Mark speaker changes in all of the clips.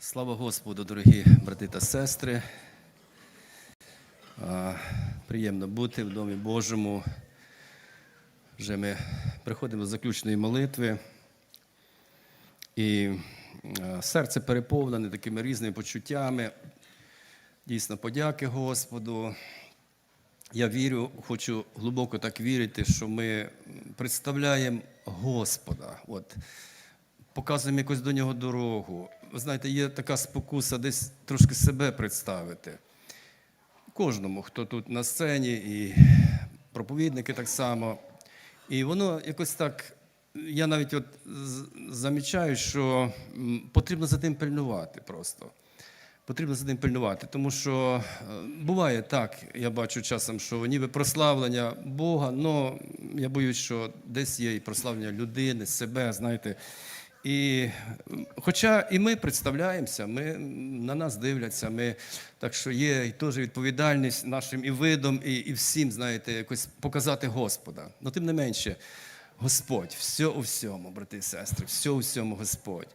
Speaker 1: Слава Господу, дорогі брати та сестри. Приємно бути в Домі Божому. Вже ми приходимо до заключної молитви. І серце переповнене такими різними почуттями. Дійсно, подяки Господу. Я вірю, хочу глибоко так вірити, що ми представляємо Господа. От, показуємо якось до нього дорогу. Ви знаєте, є така спокуса десь трошки себе представити. Кожному, хто тут на сцені, і проповідники так само. І воно якось так. Я навіть от замічаю, що потрібно за тим пильнувати просто. Потрібно за тим пильнувати, тому що е, буває так, я бачу часом, що ніби прославлення Бога, але я боюсь, що десь є і прославлення людини, себе, знаєте. І хоча і ми представляємося, ми, на нас дивляться, ми, так що є теж відповідальність нашим і видом, і, і всім, знаєте, якось показати Господа. Ну, тим не менше, Господь, все у всьому, брати і сестри, все у всьому Господь.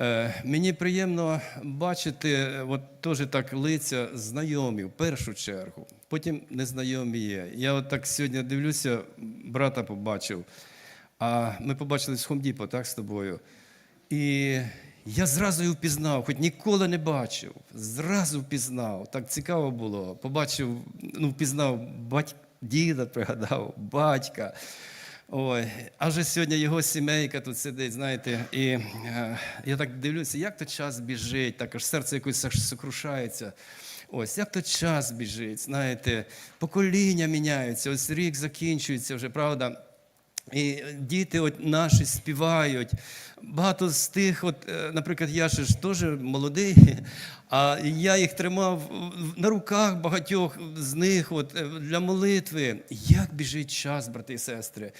Speaker 1: Е, Мені приємно бачити, е, от теж так лиця знайомі в першу чергу, потім незнайомі є. Я от так сьогодні дивлюся, брата побачив, а ми побачились в Хомдіпо, так, з тобою. І я зразу його впізнав, хоч ніколи не бачив. Зразу впізнав. Так цікаво було. Побачив, ну, впізнав бать... діда, пригадав, батька. Ой, а вже сьогодні його сімейка тут сидить, знаєте, і е, я так дивлюся, як то час біжить, так аж серце якось аж сокрушається. Ось, як то час біжить, знаєте, покоління міняються, ось рік закінчується вже, правда. І діти от наші співають. Багато з тих, от, е, наприклад, я ще ж теж молодий, а я їх тримав на руках багатьох з них от, е, для молитви. Як біжить час, брати і сестри.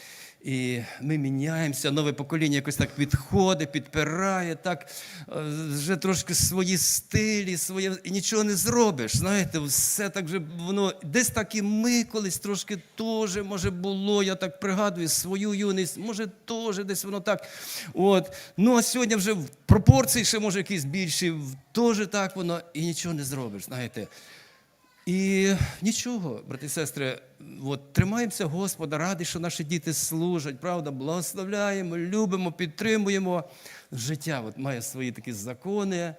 Speaker 1: І ми міняємося, нове покоління якось так підходить, підпирає, так е, вже трошки свої стилі, своє, і нічого не зробиш. Знаєте, все так вже воно десь так і ми колись трошки теж, може, було. Я так пригадую свою юність, може, теж десь воно так. От. Ну а сьогодні вже в пропорції ще може якісь більші, теж так воно, і нічого не зробиш. знаєте. І нічого, брати і сестри, от, тримаємося Господа, раді, що наші діти служать, правда, благословляємо, любимо, підтримуємо. Життя от, має свої такі закони.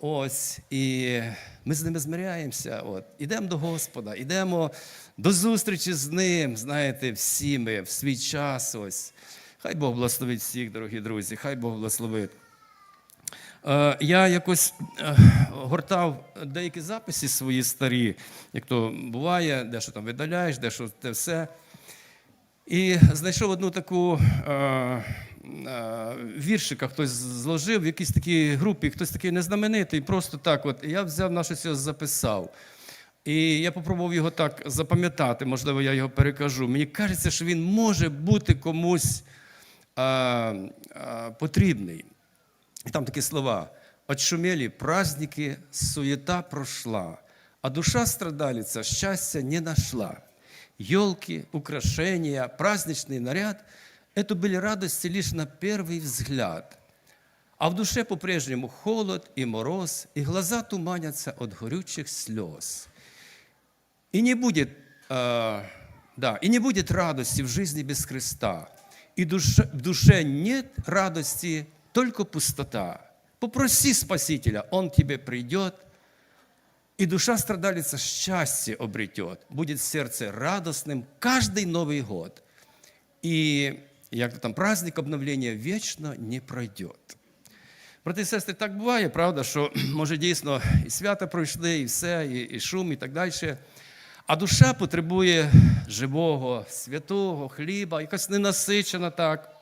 Speaker 1: Ось, і ми з ними змиряємося. От. Ідемо до Господа, ідемо до зустрічі з Ним, знаєте, всі ми в свій час. Ось. Хай Бог благословить всіх, дорогі друзі, хай Бог благословить. Е, Я якось е, гортав деякі записи свої старі, як то буває, дещо там видаляєш, дещо те все. І знайшов одну таку е, віршика, хтось зложив в якійсь такій групі, хтось такий незнаменитий, просто так. От. Я взяв на щось записав. І я попробував його так запам'ятати, можливо, я його перекажу. Мені кажеться, що він може бути комусь потрібний. И там такие слова. «Отшумели праздники, суета прошла, а душа страдалица счастья не нашла. Елки, украшения, праздничный наряд – это были радости лишь на первый взгляд. А в душе по-прежнему холод и мороз, и глаза туманятся от горючих слез. И не будет, э, да, и не будет радости в жизни без Христа. И душе, в душе нет радости, только пустота. Попроси Спасителя, Он тебе придет, и душа страдалица счастье обретет. Будет сердце радостным каждый Новый год. И як-то там праздник обновления вечно не пройдет. Брати і сестри, так буває, правда, що може дійсно і свята пройшли, і все, і, і шум, і так далі. А душа потребує живого, святого хліба, якась ненасичена так.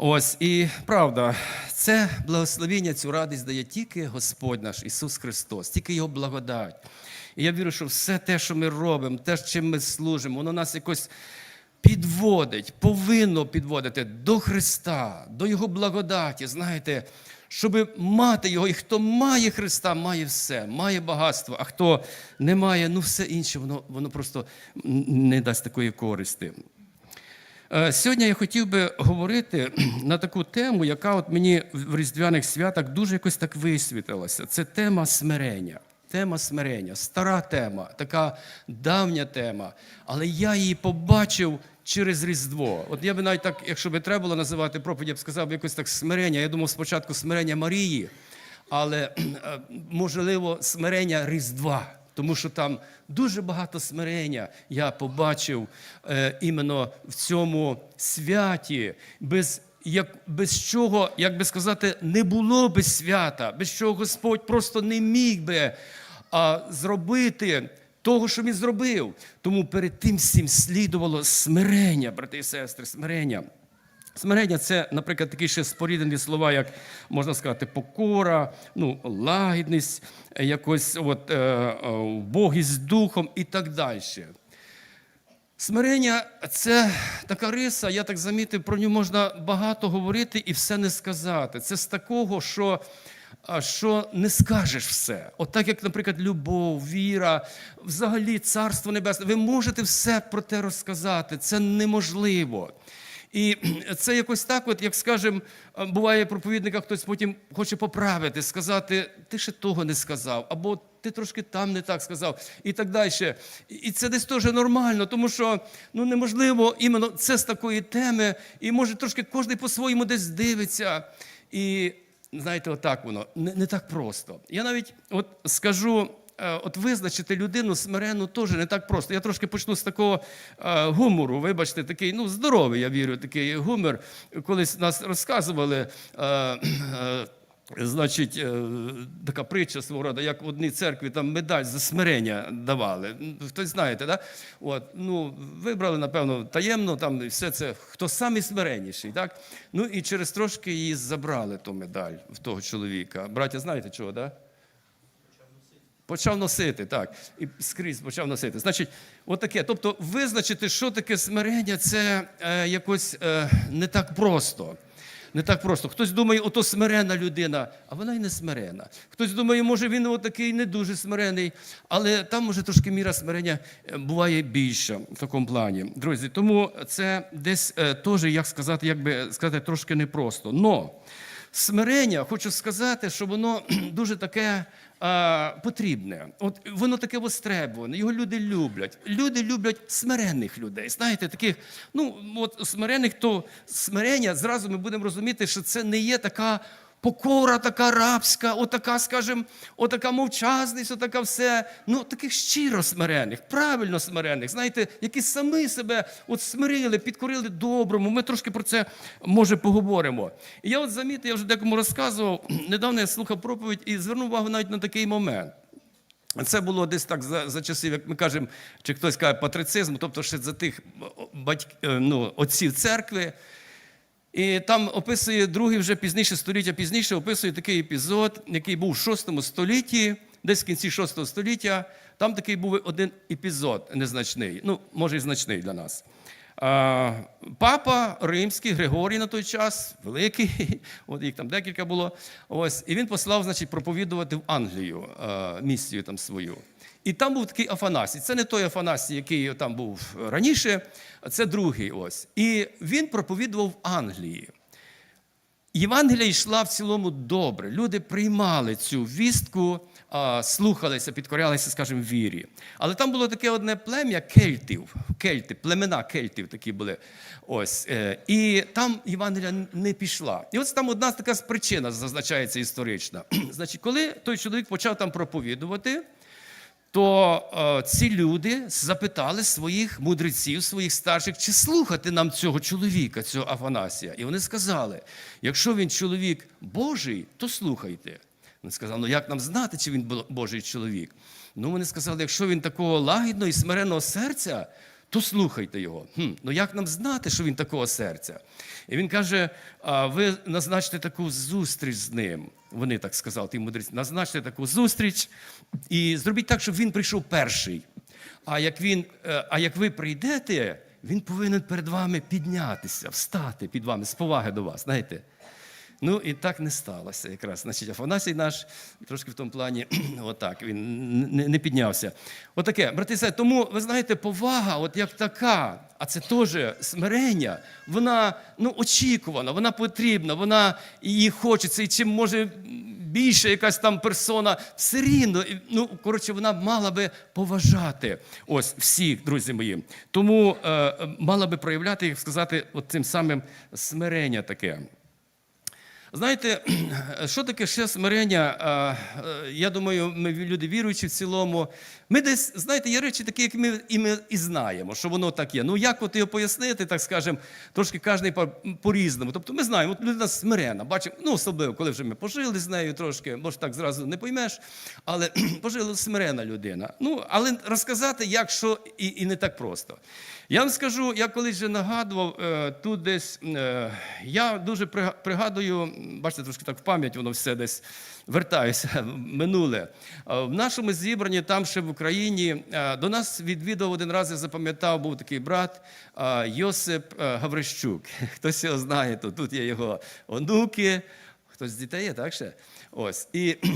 Speaker 1: Ось, і правда, це благословіння, цю радість дає тільки Господь наш Ісус Христос, тільки Його благодать. І я вірю, що все те, що ми робимо, те, чим ми служимо, воно нас якось підводить, повинно підводити до Христа, до Його благодаті. Знаєте, щоб мати Його, і хто має Христа, має все, має багатство, а хто не має, ну все інше, воно, воно просто не дасть такої користи. Е, Сьогодні я хотів би говорити на таку тему, яка от мені в різдвяних святах дуже якось так висвітилася. Це тема смирення. Тема смирення, стара тема, така давня тема. Але я її побачив через Різдво. От я би навіть так, якщо би треба було називати проповідь, я б сказав якось так смирення. Я думав спочатку смирення Марії, але е, можливо смирення Різдва. Тому що там дуже багато смирення я побачив е, іменно в цьому святі, без, як, без чого, як би сказати, не було би свята, без чого Господь просто не міг би а, зробити того, що він зробив. Тому перед тим всім слідувало смирення, брати і сестри, смирення. Смирення це, наприклад, такі ще споріднені слова, як можна сказати, покора, ну, лагідність, е, якось от, е, е, вбогість духом і так далі. Смирення це така риса, я так замітив, про нього можна багато говорити і все не сказати. Це з такого, що, що не скажеш все. От так, як, наприклад, любов, віра, взагалі царство небесне. Ви можете все про те розказати. Це неможливо. І це якось так, от, як скажем, буває проповідника, хтось потім хоче поправити, сказати, ти ще того не сказав, або ти трошки там не так сказав, і так далі. І це десь теж нормально, тому що ну, неможливо іменно це з такої теми, і може трошки кожен по-своєму десь дивиться. І знаєте, отак воно не, не так просто. Я навіть от скажу. Е, От визначити людину смирену теж не так просто. Я трошки почну з такого е, гумору. Вибачте, такий ну здоровий, я вірю, такий гумор. Колись нас розказували. Е, Значить, така притча свого роду, як в одній церкві там медаль за смирення давали. Хтось знаєте, да? От, ну, вибрали, напевно, таємно, там і все це, хто самий смиренніший. Так? Ну і через трошки її забрали ту медаль в того чоловіка. Браття, знаєте чого, так? Да? Почав носити, так. І скрізь почав носити. Значить, отаке. Тобто, визначити, що таке смирення, це е, якось е, не так просто. Не так просто. Хтось думає, ото смирена людина, а вона й не смирена. Хтось думає, може він отакий не дуже смирений, але там, може, трошки міра смирення е, буває більша в такому плані. Друзі, тому це десь е, теж, як сказати, як би сказати, трошки непросто. Но смирення, хочу сказати, що воно дуже таке а, потрібне. От воно таке востребуване, його люди люблять. Люди люблять смирених людей. Знаєте, таких, ну от смирених, то смирення зразу ми будемо розуміти, що це не є така. Покора така рабська, отака, скажімо, отака мовчазність, отака все. Ну, таких щиро смирених, правильно смирених, знаєте, які самі себе от смирили, підкорили доброму. Ми трошки про це, може, поговоримо. І я от замітив, я вже декому розказував, недавно я слухав проповідь і звернув увагу навіть на такий момент. Це було десь так за, за часів, як ми кажемо, чи хтось каже патрицизм, тобто ще за тих батьк, е, ну, отців церкви. І там описує другий вже пізніше, століття пізніше, описує такий епізод, який був в 6 столітті, десь в кінці 6 століття. Там такий був один епізод незначний, ну, може, і значний для нас. Папа римський, Григорій на той час, великий, от їх там декілька було. Ось, і він послав, значить, проповідувати в Англію місію там свою. І там був такий Афанасій. Це не той Афанасій, який там був раніше, а це другий ось. І він проповідував в Англії. Євангелія йшла в цілому добре. Люди приймали цю вістку, слухалися, підкорялися, скажімо, вірі. Але там було таке одне плем'я кельтів, кельти, племена кельтів такі були. Ось. е, І там Євангелія не пішла. І ось там одна така причина зазначається історична. Значить, коли той чоловік почав там проповідувати, то е, ці люди запитали своїх мудреців, своїх старших, чи слухати нам цього чоловіка, цього Афанасія. І вони сказали: якщо він чоловік Божий, то слухайте. Він сказав, ну як нам знати, чи він Божий чоловік? Ну, вони сказали, якщо він такого лагідного і смиреного серця, то слухайте його. Хм, ну як нам знати, що він такого серця? І він каже: а, ви назначте таку зустріч з ним. Вони так сказали, ті мудреці, назначте таку зустріч і зробіть так, щоб він прийшов перший. А як, він, е, а як ви прийдете, він повинен перед вами піднятися, встати під вами з поваги до вас. Знаєте? Ну і так не сталося якраз. Значить, Афанасій наш трошки в тому плані, отак, він не, піднявся. Отаке, брати сестри, тому ви знаєте, повага, от як така, а це теж смирення, вона ну, очікувана, вона потрібна, вона її хочеться, і чим може більше якась там персона, все рівно, ну, коротше, вона мала би поважати ось всіх, друзі мої. Тому е, мала би проявляти, як сказати, от цим самим смирення таке. Знаєте, що таке ще смирення? Е, Я думаю, ми люди віруючі в цілому. Ми десь, знаєте, є речі такі, які ми і ми і знаємо, що воно так є. Ну як от його пояснити, так скажемо, трошки кожен по- по-різному. Тобто ми знаємо, от людина смирена, бачимо, ну особливо, коли вже ми пожили з нею трошки, може так зразу не поймеш, але пожила смирена людина. Ну, але розказати, як що і, і не так просто. Я вам скажу, я колись вже нагадував, е, тут десь е, я дуже пригадую, бачите, трошки так в пам'ять воно все десь вертаюся минуле. Е, В нашому зібранні, там ще в Україні, е, до нас відвідав один раз, я запам'ятав, був такий брат е, Йосип Гаврищук. Хтось його знає, то тут є його онуки, хтось з дітей є, так ще? Ось. І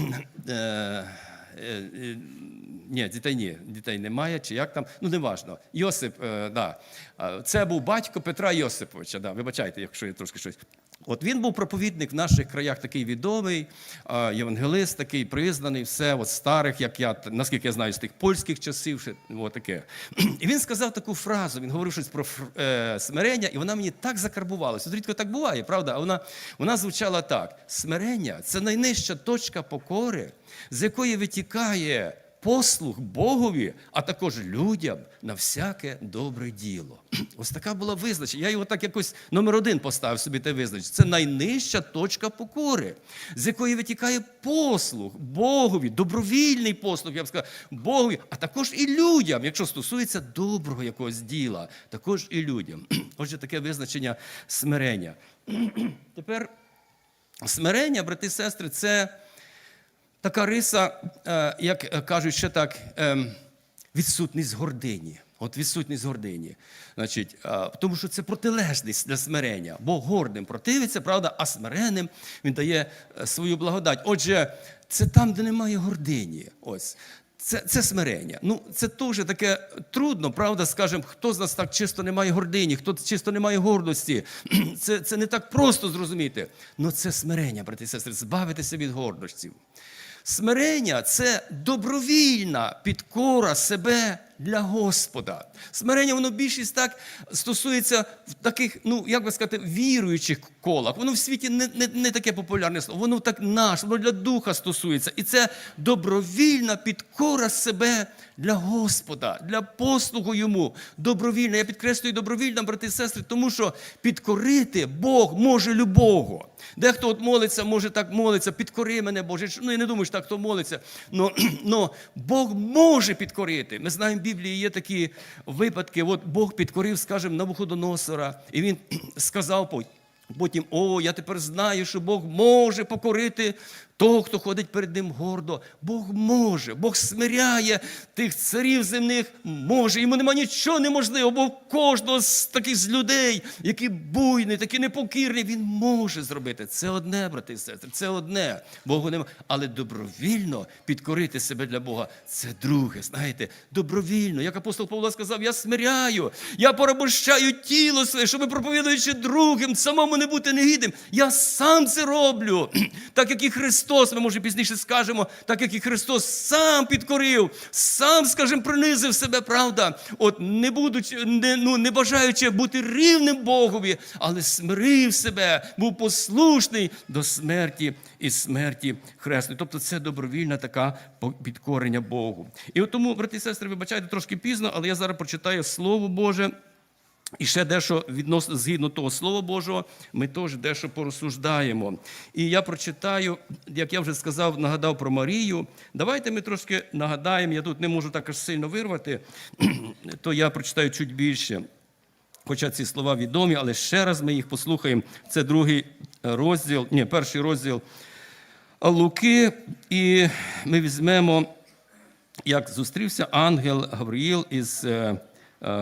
Speaker 1: ні, дітей ні, дітей немає, чи як там, ну неважно. Йосип, да. Це був батько Петра Йосиповича. Да. Вибачайте, якщо я трошки щось. От він був проповідник в наших краях такий відомий, євангелист, такий признаний, все, от старих, як я, наскільки я знаю, з тих польських часів, от таке. І він сказав таку фразу, він говорив щось про е, смирення, і вона мені так закарбувалася. От рідко так буває, правда? А вона, вона звучала так: смирення це найнижча точка покори, з якої витікає послуг Богові, а також людям на всяке добре діло. Ось така була визначення. Я його так якось номер один поставив собі те визначення. Це найнижча точка покори, з якої витікає послуг Богові, добровільний послуг, я б сказав, Богові, а також і людям, якщо стосується доброго якогось діла, також і людям. Отже, таке визначення смирення. Тепер смирення, брати і сестри, це така риса, е, як е, кажуть ще так, ем, відсутність гордині. От відсутність гордині. Значить, е, тому що це протилежність для смирення. Бог гордим противиться, правда, а смиренним він дає свою благодать. Отже, це там, де немає гордині. Ось. Це, це смирення. Ну, це теж таке трудно, правда, скажемо, хто з нас так чисто не має гордині, хто чисто не має гордості. Це, це не так просто зрозуміти. Ну це смирення, брати і сестри, збавитися від гордощів. Смирення це добровільна підкора себе для Господа. Смирення, воно більшість так стосується в таких, ну як би сказати, віруючих колах. Воно в світі не, не, не таке популярне слово, воно так наше, воно для духа стосується. І це добровільна підкора себе для Господа, для послугу йому. Добровільна. Я підкреслюю добровільна, брати і сестри, тому що підкорити Бог може любого. Дехто от молиться, може так молиться, підкори мене, Боже. Ну, я не думаю, що так хто молиться. Но, но Бог може підкорити. Ми знаємо, в Біблії є такі випадки. От Бог підкорив, скажімо, Навуходоносора, і він сказав потім: О, я тепер знаю, що Бог може покорити того, хто ходить перед ним гордо. Бог може, Бог смиряє тих царів земних, може. Йому нема нічого неможливого, бо кожного з таких з людей, які буйні, такі непокірні, він може зробити. Це одне, брати і сестри, це одне. Богу нема. Але добровільно підкорити себе для Бога це друге. Знаєте, добровільно. Як апостол Павло сказав, я смиряю, я порабощаю тіло своє, щоб проповідуючи другим, самому не бути негідним. Я сам це роблю. Так як і Христос, ми може пізніше скажемо, так як і Христос сам підкорив, сам, скажімо, принизив себе, правда, от не будучи, не, ну, не бажаючи бути рівним Богові, але смирив себе, був послушний до смерті і смерті хресної. Тобто це добровільна така підкорення Богу. І от тому, брати і сестри, вибачайте трошки пізно, але я зараз прочитаю Слово Боже. І ще дещо відносно згідно того Слова Божого, ми теж дещо порозсуждаємо. І я прочитаю, як я вже сказав, нагадав про Марію. Давайте ми трошки нагадаємо, я тут не можу так аж сильно вирвати, то я прочитаю чуть більше. Хоча ці слова відомі, але ще раз ми їх послухаємо. Це другий розділ, ні, перший розділ Луки, і ми візьмемо як зустрівся ангел Гавриїл із е,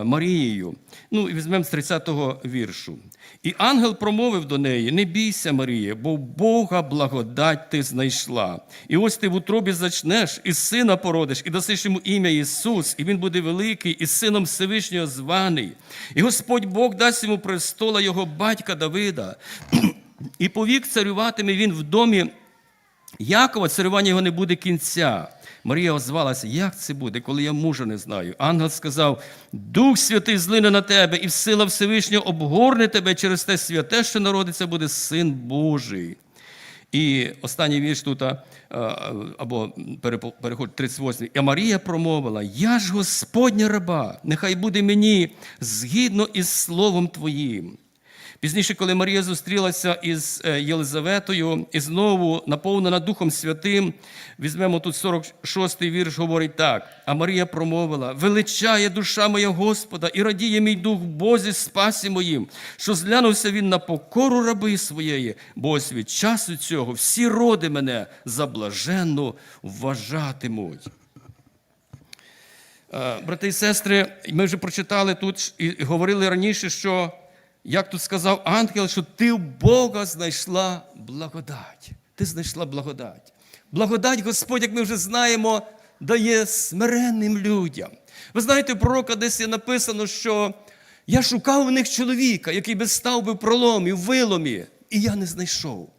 Speaker 1: Марією. Ну, і візьмемо з 30-го віршу. І ангел промовив до неї: Не бійся, Марія, бо в Бога благодать ти знайшла. І ось ти в утробі зачнеш, і сина породиш, і дасиш йому ім'я Ісус, і він буде великий, і сином Всевишнього званий. І Господь Бог дасть йому престола його батька Давида. І повік царюватиме він в домі Якова, царювання його не буде кінця. Марія озвалася, як це буде, коли я мужа не знаю. Ангел сказав: Дух Святий злине на тебе, і сила Всевишнього обгорне тебе через те святе, що народиться, буде син Божий. І останній вірш тут, або переход 38. І Марія промовила: Я ж Господня раба, нехай буде мені згідно із словом Твоїм. Пізніше, коли Марія зустрілася із е, Єлизаветою і знову наповнена Духом Святим, візьмемо тут 46-й вірш, говорить так. А Марія промовила: величає душа моя Господа, і радіє мій дух в Бозі спасі моїм, що зглянувся він на покору раби своєї, бо ось від часу цього всі роди мене за блаженну вважатимуть. Е, Брати і сестри, ми вже прочитали тут і говорили раніше, що, як тут сказав ангел, що ти в Бога знайшла благодать. Ти знайшла благодать. Благодать Господь, як ми вже знаємо, дає смиренним людям. Ви знаєте, у пророка десь є написано, що я шукав у них чоловіка, який би став би в проломі, в виломі, і я не знайшов.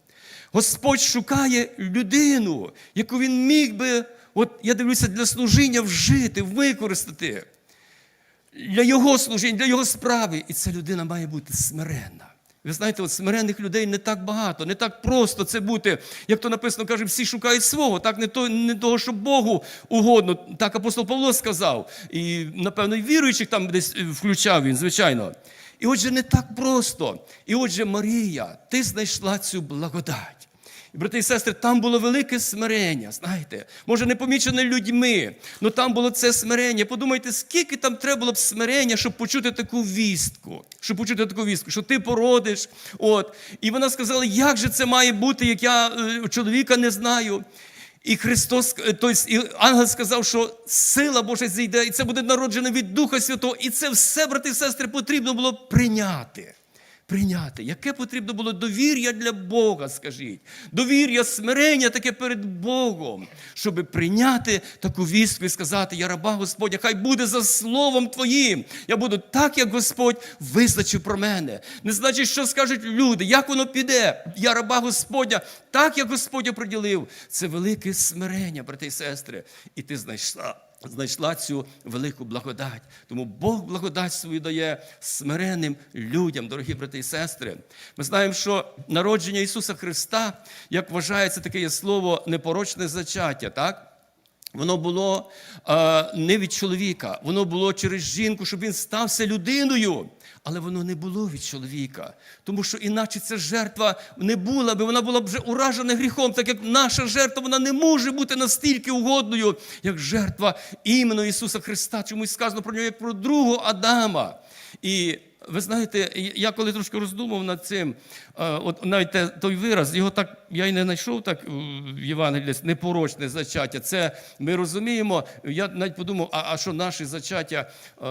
Speaker 1: Господь шукає людину, яку він міг би, от я дивлюся, для служіння вжити, використати для його служіння, для його справи. І ця людина має бути смиренна. Ви знаєте, от смиренних людей не так багато, не так просто це бути, як то написано, каже, всі шукають свого, так не, то, не того, що Богу угодно. Так апостол Павло сказав. І, напевно, і віруючих там десь е, включав він, звичайно. І отже, не так просто. І отже, Марія, ти знайшла цю благодать. Брати і сестри, там було велике смирення, знаєте, може, не помічене людьми, але там було це смирення. Подумайте, скільки там треба було б смирення, щоб почути таку вістку, щоб почути таку вістку, що ти породиш. От. І вона сказала, як же це має бути, як я е, чоловіка не знаю. І Христос, тобто, і ангел сказав, що сила Божа зійде, і це буде народжено від Духа Святого. І це все, брати і сестри, потрібно було прийняти. Прийняти, яке потрібно було довір'я для Бога, скажіть, довір'я, смирення таке перед Богом, щоб прийняти таку вістку і сказати: Я раба Господня, хай буде за словом Твоїм. Я буду так, як Господь визначив про мене. Не значить, що скажуть люди, як воно піде. Я раба Господня, так як Господь оприділив. Це велике смирення, брати і сестри. І ти знайшла знайшла цю велику благодать. Тому Бог благодать свою дає смиренним людям, дорогі брати і сестри. Ми знаємо, що народження Ісуса Христа, як вважається таке є слово, непорочне зачаття, так? Воно було е, не від чоловіка, воно було через жінку, щоб він стався людиною. Але воно не було від чоловіка, тому що іначе ця жертва не була би, вона була б вже уражена гріхом, так як наша жертва вона не може бути настільки угодною, як жертва іменно Ісуса Христа. Чомусь сказано про нього як про другого Адама. І ви знаєте, я коли трошки роздумав над цим, е, от навіть той вираз, його так я й не знайшов так е, в Євангелії, непорочне зачаття. Це ми розуміємо. Я навіть подумав, а, а що наші зачаття, е,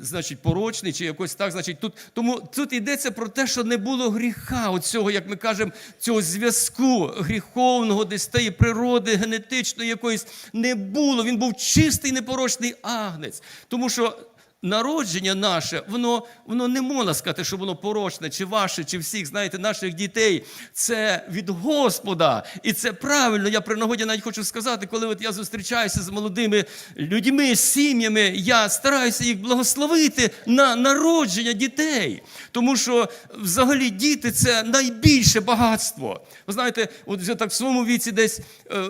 Speaker 1: значить, порочні чи якось так, значить, тут тому тут йдеться про те, що не було гріха, оцього, як ми кажемо, цього зв'язку гріховного, десь тієї природи генетичної якоїсь не було. Він був чистий, непорочний агнець. Тому що народження наше, воно, воно не можна сказати, що воно порочне, чи ваше, чи всіх, знаєте, наших дітей. Це від Господа. І це правильно. Я при нагоді навіть хочу сказати, коли от я зустрічаюся з молодими людьми, сім'ями, я стараюся їх благословити на народження дітей. Тому що взагалі діти це найбільше багатство. Ви знаєте, от вже так в своєму віці десь е, е,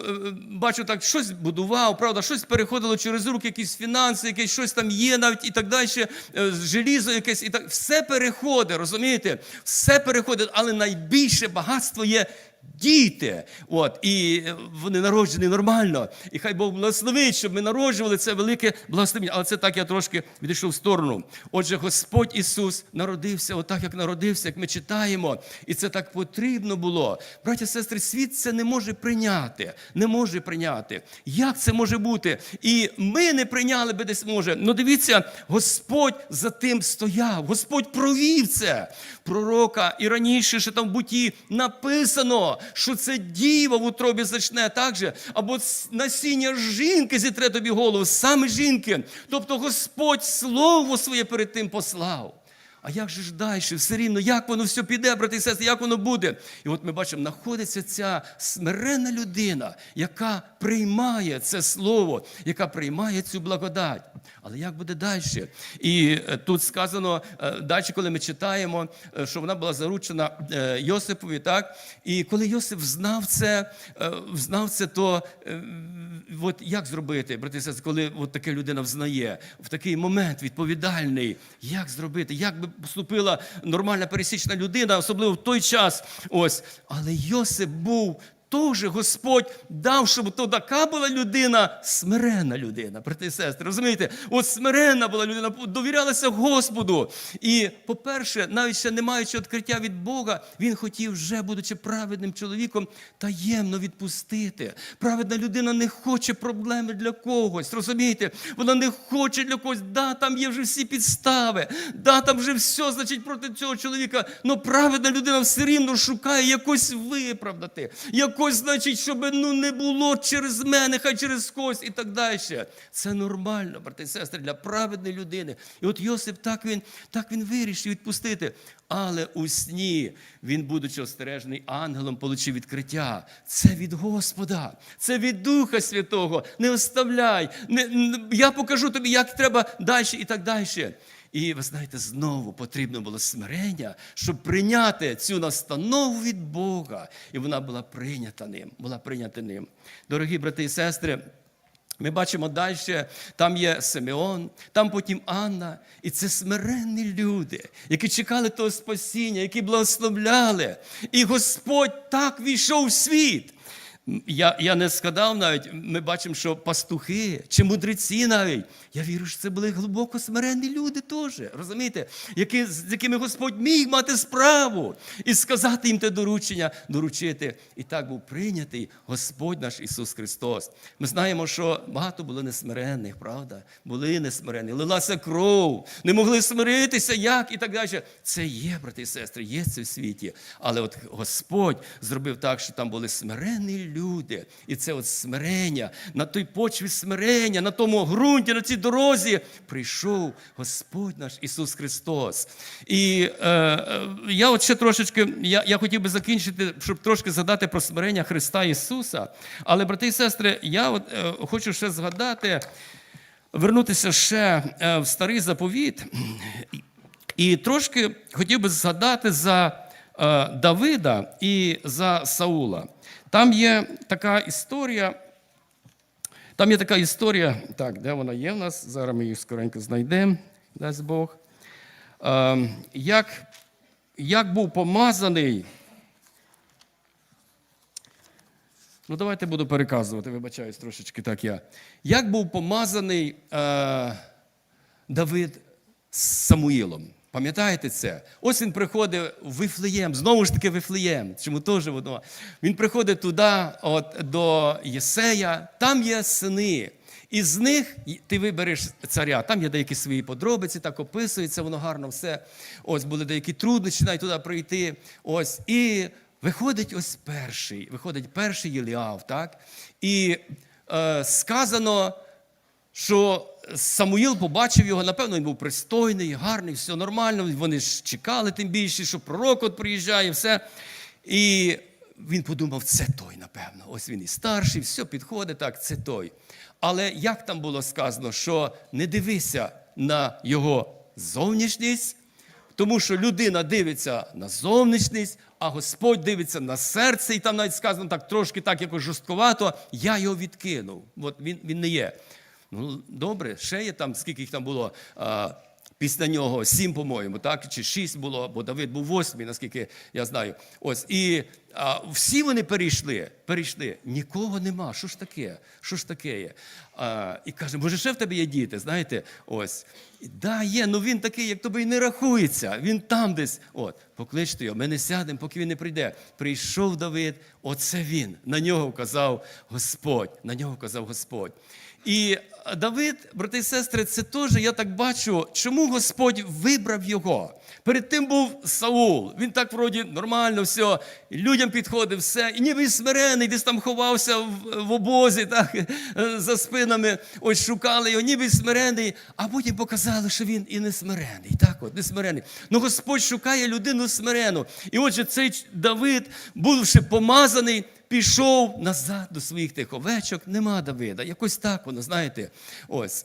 Speaker 1: бачу, так щось будував, правда, щось переходило через руки, якісь фінанси, якесь щось там є навіть і так далі, е, желізо якесь, і так все переходить, розумієте? Все переходить, але найбільше багатство є діти. От, і е, вони народжені нормально. І хай Бог благословить, щоб ми народжували це велике благословення. Але це так я трошки відійшов в сторону. Отже, Господь Ісус народився, отак, як народився, як ми читаємо. І це так потрібно було. Браття, сестри, світ це не може прийняти. Не може прийняти. Як це може бути? І ми не прийняли би десь може. Ну дивіться, Господь за тим стояв. Господь провів це. Пророка і раніше, ще там в буті написано, що це діва в утробі зачне так же, або насіння жінки зітре тобі голову, саме жінки. Тобто Господь слово своє перед тим послав. А як же ж далі? Все рівно, як воно все піде, брати і сестри, як воно буде? І от ми бачимо, знаходиться ця смирена людина, яка приймає це слово, яка приймає цю благодать. Але як буде далі? І е, тут сказано е, далі, коли ми читаємо, е, що вона була заручена Йосипові, так? І коли Йосип знав це, знав це, то от як зробити, брати і сестри, коли от така людина взнає в такий момент відповідальний, як зробити, як би поступила нормальна пересічна людина, особливо в той час. Ось, але Йосип був. Теж Господь дав, щоб то така була людина, смиренна людина, брати і сестри. Розумієте? От смиренна була людина, довірялася Господу. І, по-перше, навіть ще не маючи відкриття від Бога, він хотів, вже, будучи праведним чоловіком, таємно відпустити. Праведна людина не хоче проблеми для когось. Розумієте? Вона не хоче для когось. Да, там є вже всі підстави. Да, там вже все, значить, проти цього чоловіка. але праведна людина все рівно шукає якось виправдати. Якось, значить, щоб ну, не було через мене, хай через когось і так далі. Це нормально, брати і сестри, для праведної людини. І от Йосип так він, так він вирішив відпустити. Але у сні він, будучи остережений ангелом, получив відкриття. Це від Господа, це від Духа Святого. Не оставляй. Не- я покажу тобі, як треба далі і так далі. І ви знаєте, знову потрібно було смирення, щоб прийняти цю настанову від Бога. І вона була прийнята ним. Була прийнята ним. Дорогі брати і сестри. Ми бачимо далі, там є Симеон, там потім Анна. І це смиренні люди, які чекали того спасіння, які благословляли. І Господь так війшов в світ. Я, я не згадав навіть, ми бачимо, що пастухи чи мудреці навіть. Я вірю, що це були глибоко смиренні люди теж, розумієте, які, з якими Господь міг мати справу і сказати їм те доручення, доручити. І так був прийнятий Господь наш Ісус Христос. Ми знаємо, що багато було несмиренних, правда? Були несмиренні, лилася кров, не могли смиритися, як і так далі. Це є, брати і сестри, є це в світі. Але от Господь зробив так, що там були смиренні люди. І це от смирення, на той почві смирення, на тому ґрунті, на цій дорозі прийшов Господь наш Ісус Христос. І е, е, я от ще трошечки, я, я хотів би закінчити, щоб трошки згадати про смирення Христа Ісуса. Але, брати і сестри, я от, е, хочу ще згадати, вернутися ще е, в старий заповіт. І- трошки хотів би згадати за Давида і за Саула. Там є така історія. Там є така історія, так, де вона є в нас? Зараз ми її скоренько знайдемо, дасть Бог. Е, як, як був помазаний. Ну, давайте буду переказувати, вибачаюсь трошечки так я. Як був помазаний е, Давид з Самуїлом? Пам'ятаєте це? Ось він приходить в Вифлеєм, знову ж таки Вифлеєм. Чому теж воно? Він приходить туди, от, до Єсея, там є сини. І з них ти вибереш царя. Там є деякі свої подробиці, так описується, воно гарно все. Ось були деякі труднощі навіть туди прийти. Ось. І виходить ось перший. Виходить перший Єліав, так? І е, сказано, що Самуїл побачив його, напевно, він був пристойний, гарний, все нормально. Вони ж чекали тим більше, що пророк от приїжджає, все. І він подумав, це той, напевно. Ось він і старший, все підходить, так, це той. Але як там було сказано, що не дивися на його зовнішність, тому що людина дивиться на зовнішність, а Господь дивиться на серце, і там навіть сказано так трошки так якось жорстковато, я його відкинув. От він, він не є. Ну, добре, ще є там, скільки їх там було. А, Після нього сім, по-моєму, так чи шість було, бо Давид був восьмий, наскільки я знаю. Ось і а, всі вони перейшли, перейшли. Нікого нема. Що ж таке? Що ж таке є? А, і каже, може, ще в тебе є діти, знаєте, ось. Да, є, ну він такий, як тобі і не рахується. Він там десь. От, покличте його, ми не сядемо, поки він не прийде. Прийшов Давид, оце він. На нього вказав Господь. На нього вказав Господь. І Давид, брати і сестри, це теж я так бачу, чому Господь вибрав його. Перед тим був Саул. Він так вроді нормально все, людям підходив все, і ніби смирений, десь там ховався в, обозі, так, за спинами, ось шукали його, ніби смирений, а потім показали, що він і не смирений. Так от, не смирений. Ну Господь шукає людину смирену. І отже, цей Давид, бувши помазаний, пішов назад до своїх тих овечок. Нема Давида. Якось так воно, знаєте, ось.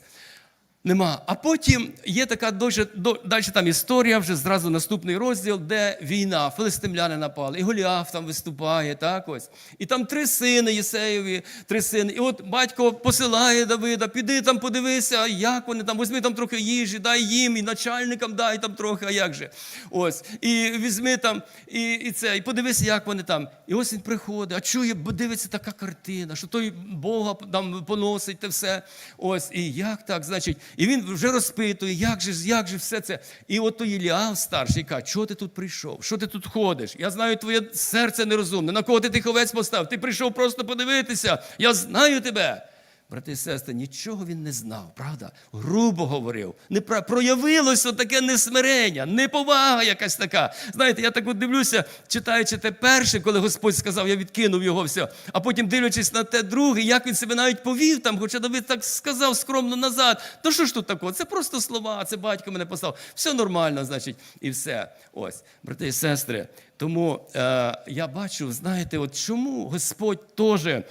Speaker 1: Нема. А потім є така дуже далі там історія, вже зразу наступний розділ, де війна, филистимляни напали, і Голіаф там виступає, так ось. І там три сини Єсеєві, три сини. І от батько посилає Давида, піди там, подивися, як вони там, візьми там трохи їжі, дай їм, і начальникам дай там трохи, а як же. Ось. І візьми там, і, і це, і подивися, як вони там. І ось він приходить, а чує, бо дивиться така картина, що той Бога там поносить те все. Ось, і як так, значить, і він вже розпитує, як же, як же все це. І от той Іліав старший каже, чого ти тут прийшов? Що ти тут ходиш? Я знаю, твоє серце нерозумне. На кого ти тиховець поставив? постав? Ти прийшов просто подивитися. Я знаю тебе. Брати і сестри, нічого він не знав, правда? Грубо говорив. Не проявилося таке несмирення, неповага якась така. Знаєте, я так от дивлюся, читаючи те перше, коли Господь сказав, я відкинув його все, а потім дивлячись на те друге, як він себе навіть повів там, хоча Давид так сказав скромно назад. То що ж тут такого? Це просто слова, це батько мене послав. Все нормально, значить, і все. Ось, брати і сестри. Тому е, я бачу, знаєте, от чому Господь теж е,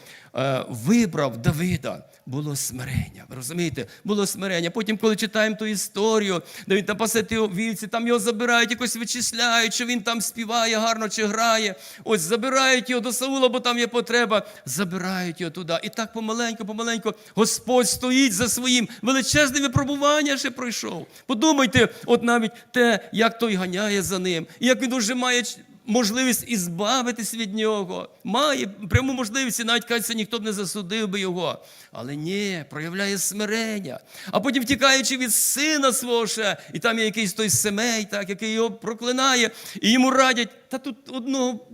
Speaker 1: вибрав Давида. Було смирення. Ви розумієте? Було смирення. Потім, коли читаємо ту історію, де він там пасе ті вівці, там його забирають, якось вичисляють, що він там співає гарно чи грає. Ось забирають його до Саула, бо там є потреба. Забирають його туди. І так помаленьку, помаленьку Господь стоїть за своїм. Величезне випробування ще пройшов. Подумайте, от навіть те, як той ганяє за ним, і як він уже має можливість ізбавитись від нього. Має пряму можливість, і навіть кажеться, ніхто б не засудив би його. Але ні, проявляє смирення. А потім втікаючи від сина свого ще, і там є якийсь той семей, так, який його проклинає, і йому радять, та тут одного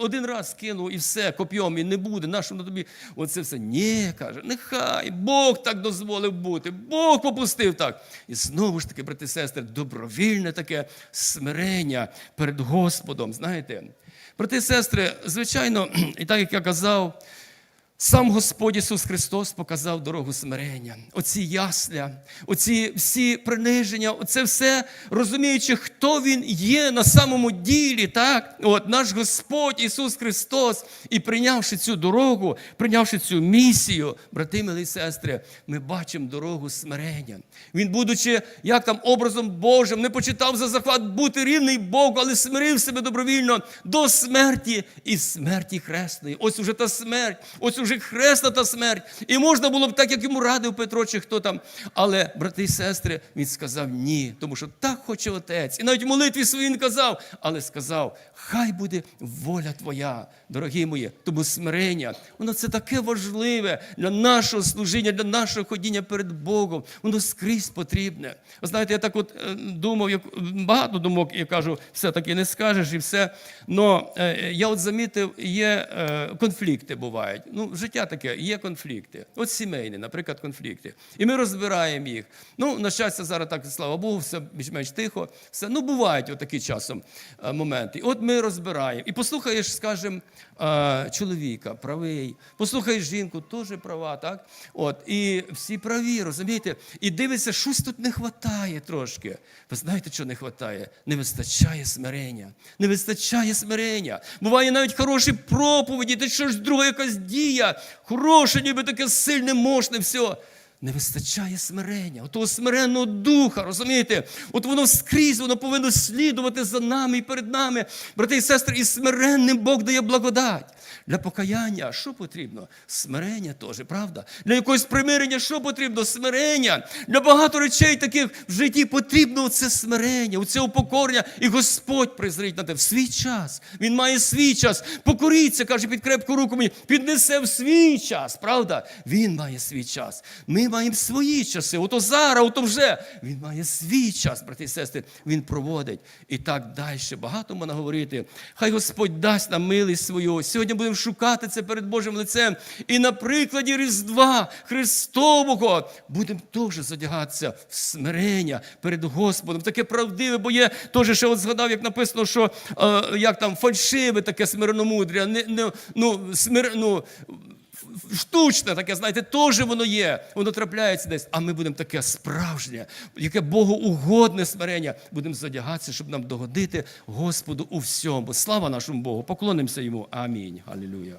Speaker 1: один раз кинув і все, коп'єм, і не буде. Нащо на тобі? Оце все. Ні, каже, нехай Бог так дозволив бути, Бог попустив так. І знову ж таки, брати сестри, добровільне таке смирення перед Господом. Знаєте, брати і сестри, звичайно, і так як я казав. Сам Господь Ісус Христос показав дорогу смирення. Оці ясля, оці всі приниження, оце все розуміючи, хто Він є на самому ділі, так? От наш Господь Ісус Христос, і прийнявши цю дорогу, прийнявши цю місію, брати милі сестри, ми бачимо дорогу смирення. Він, будучи як там образом Божим, не почитав за захват бути рівний Богу, але смирив себе добровільно до смерті і смерті хресної. Ось уже та смерть, ось уже хресна та смерть. І можна було б так, як йому радив Петро, чи хто там. Але, брати і сестри, він сказав ні, тому що так хоче отець. І навіть в молитві своїй він казав, але сказав: хай буде воля твоя, дорогі мої, тому смирення. Воно це таке важливе для нашого служіння, для нашого ходіння перед Богом. Воно скрізь потрібне. Ви знаєте, я так от е, думав, як багато думок, я кажу, все-таки не скажеш і все. Но е, я от замітив, є е, конфлікти бувають. Ну, життя таке, є конфлікти. От сімейні, наприклад, конфлікти. І ми розбираємо їх. Ну, на щастя, зараз так, слава Богу, все більш-менш тихо. Все. Ну, бувають отакі часом е, моменти. От ми розбираємо. І послухаєш, скажімо, е, чоловіка, правий, послухаєш жінку, теж права, так? От, і всі праві, розумієте? І дивишся, щось тут не вистачає трошки. Ви знаєте, що не вистачає? Не вистачає смирення. Не вистачає смирення. Буває навіть хороші проповіді, та що ж друга якась дія, хороше, ніби таке сильне, мощне, все. Не вистачає смирення, отого смиренного духа, розумієте? От воно скрізь, воно повинно слідувати за нами і перед нами. Брати і сестри, і смиренним Бог дає благодать. Для покаяння що потрібно? Смирення теж, правда? Для якогось примирення що потрібно? Смирення. Для багато речей таких в житті потрібно це смирення, це упокорення. І Господь призрить на те в свій час. Він має свій час. Покоріться, каже, під крепку руку мені, піднесе в свій час, правда? Він має свій час. Ми маємо свої часи. Ото зараз, ото вже. Він має свій час, брати і сестри. Він проводить. І так далі. Багато можна говорити. Хай Господь дасть нам милість свою. Сьогодні будемо шукати це перед Божим лицем. І на прикладі Різдва Христового будемо теж задягатися в смирення перед Господом. Таке правдиве, бо є теж ще от згадав, як написано, що е, як там фальшиве таке смиренномудря, не, не, ну, смир, ну, штучне таке, знаєте, теж воно є, воно трапляється десь. А ми будемо таке справжнє, яке богоугодне смирення, будемо задягатися, щоб нам догодити Господу у всьому. Слава нашому Богу! Поклонимося йому. Амінь. Алілюя.